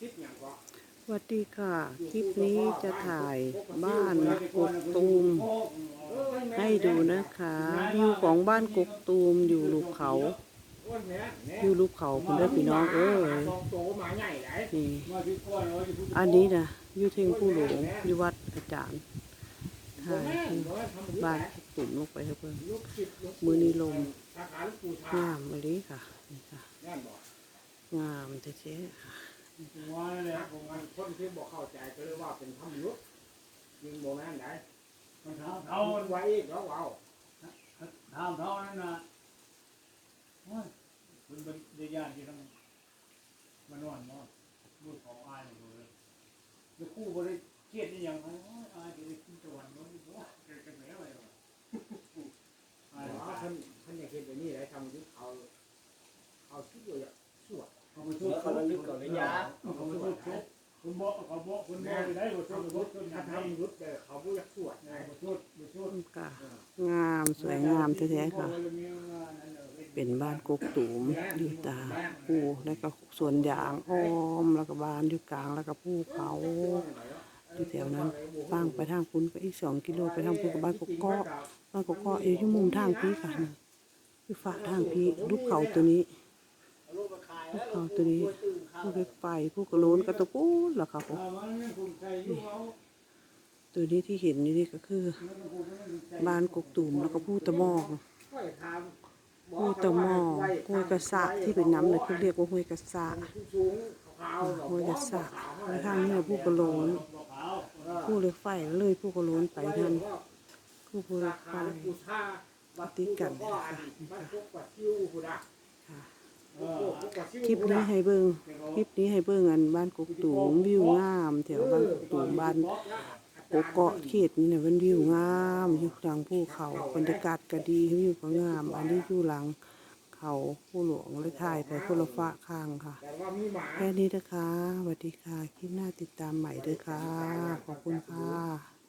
คิดอย่างก็สวัสดีค่ะ คลิปนี้จะถ่ายบ้านกกตูมเออแม่ให้ดูนะคะวิวของบ้านกกตูมอยู่ลูกเขาอ้วนแม่แม่อยู่ลูกเขาคุณได้อพี่น้องเอ้ยสองโตหมาใหญ่ไหนนี่มาที่ก้อนเราจะพูดอันนี้นะอยู่เทงผู้หลวงอยู่วัดอาจารย์ถ่ายที่บ้านกกตูมลงไปเถอะเพื่อนลูกศิษย์ลูกมือนี้ลมสาขาลูกปู่ชางามมาลีค่ะนี่ค่ะแน่นบอกงามแท้ๆค่ะ ว่าเลยผมว่าคนที่บอกเข้าใจก็เลยว่าเป็นธรรมยุทธยิงโบแม่นไหนมันเท้าเอาเท้ามันไว้อีกแล้วเอาเท้าเท้านั่นน่ะโอ้ยคุณเป็นเดียานที่ต้องมานอนเนาะพูดของอายเลยแล้วคู่บริเครียดนี่ยังไงโอ้ยอายจะได้ขึ้นสวรรค์เนาะโอ้ยเกิดกันแล้วอะไรวะอายว่าท่านท่านอยากเห็นแบบนี้เลยธรรมยุทธเอาเอาชุดเลยสวดเขาไปช่วยเขาลึกก่อนเลยยาเขาไปช่วยคุณบอกเขาบอกคุณบอกไปได้บ่ช่วยบ่ช่วยถ้าทำทำยุทธเลยเขาไม่อยากสวดนะบ่ช่วยบ่ช่วยค่ะงามสวยงามแท้ๆค่ะ เป็นบ้านกกตูมอยู่ตาภูแล้วก็สวนยางอ้อมแล้วก็บ้านอยู่กลางแล้วก็ภูเขาอยู่แถวนั้นฟางไปทางคุณก็อีกสองกิโลไปทางคุณกับบ้านกกเกาะบ้านกกเกาะอยู่ที่มุมทางพี่ค่ะอยู่ฝาทางพี่ลูกเขาตัวนี้ เขาตัวนี้ผู้ไปไปผู้กระโลนก็ตะปูนแล้วค่ะผมตัวนี้ที่เห็นนี่ก็คือ บ้านกกตูมแล้วก็ผู้ตะมอกห้วยตะมอห้วยกระสะที่เป็นน้ำเนี่ยเขาเรียกว่าห้วยกระสะห้วยกระสะแล้วทางนี้ผู้กระโลนผู้เล็กไฟเลยผู้กระโลนไปนั่นผู้ผู้เล็กไฟติดกันนะคะ คลิปนี้ให้เบิ่งคลิปนี้ให้เบิ่งอันบ้านกกตูมวิวงามแถวบ้านกกตูมบ้านกกเกาะเขตนี่เนี่ยมันวิวงามอยู่ทางภูเขาบรรยากาศก็ดีวิวก็งาม อันนี้อยู่หลังเขาผู้หลวงเลยถ่ายไปคนละฟ้าข้างค่ะแต่ว่ามีหมาแค่นี้นะคะสวัสดีค่ะ คลิปหน้าติดตามใหม่ด้วยค่ะ ขอบคุณค่ะ